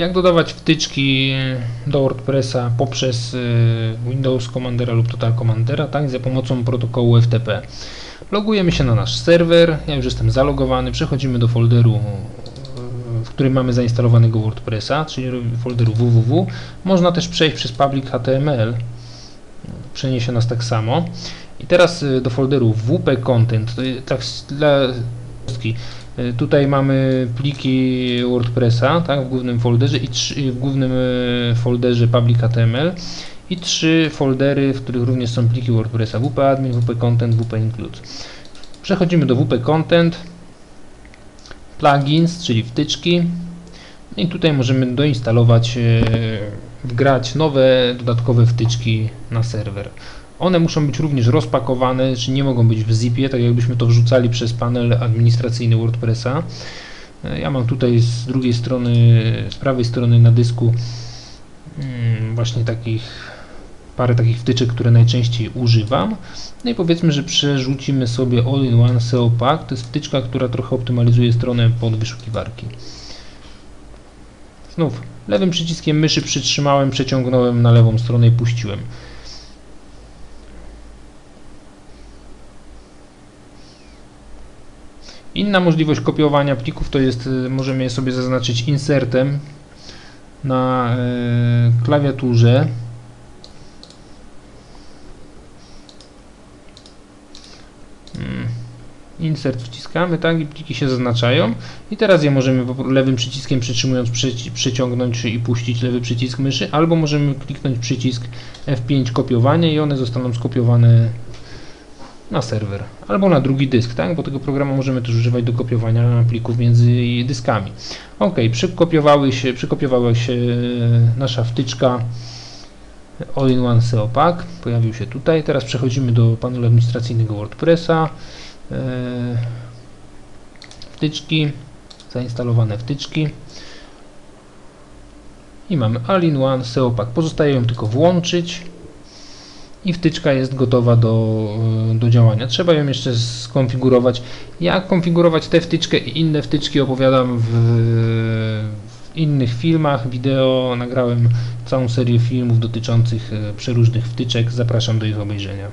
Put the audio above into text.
Jak dodawać wtyczki do WordPressa poprzez y, Windows Commandera lub Total Commandera, tak, za pomocą protokołu FTP. Logujemy się na nasz serwer, ja już jestem zalogowany, przechodzimy do folderu, w którym mamy zainstalowanego WordPressa, czyli folderu www. Można też przejść przez public HTML, przeniesie nas tak samo. I teraz y, do folderu WP Content, to jest tak dla Tutaj mamy pliki WordPressa, tak, w głównym folderze i trzy, w głównym y, folderze public HTML i trzy foldery, w których również są pliki WordPressa WP Admin, WP Content, WP Include. Przechodzimy do WP Content, plugins, czyli wtyczki i tutaj możemy doinstalować, y, wgrać nowe dodatkowe wtyczki na serwer. One muszą być również rozpakowane, czy nie mogą być w zipie, tak jakbyśmy to wrzucali przez panel administracyjny WordPressa. E, Ja mam tutaj z drugiej strony, z prawej strony na dysku mm, właśnie takich parę takich wtyczek, które najczęściej używam. No i powiedzmy, że przerzucimy sobie All-in-One SEO Pack. To jest wtyczka, która trochę optymalizuje stronę pod wyszukiwarki. Znów lewym przyciskiem myszy przytrzymałem, przeciągnąłem na lewą stronę i puściłem. Inna możliwość kopiowania plików to jest, y, możemy je sobie zaznaczyć insertem na y, klawiaturze. Mm, Insert wciskamy, tak, i pliki się zaznaczają. I teraz je możemy lewym przyciskiem przytrzymując przyci- przyciągnąć i puścić lewy przycisk myszy, albo możemy kliknąć przycisk F5 kopiowanie i one zostaną skopiowane na serwer albo na drugi dysk, tak? Bo tego programu możemy też używać do kopiowania plików między dyskami. Ok, przykopiowały się, przykopiowała się nasza wtyczka All-in-One SEO Pack, pojawił się tutaj. Teraz przechodzimy do panelu administracyjnego WordPressa. E, Wtyczki, zainstalowane wtyczki. I mamy All-in-One SEO Pack. Pozostaje ją tylko włączyć i wtyczka jest gotowa do, do działania. Trzeba ją jeszcze skonfigurować. Jak konfigurować tę wtyczkę i inne wtyczki opowiadam w, w innych filmach, wideo. Nagrałem całą serię filmów dotyczących e, przeróżnych wtyczek. Zapraszam do ich obejrzenia.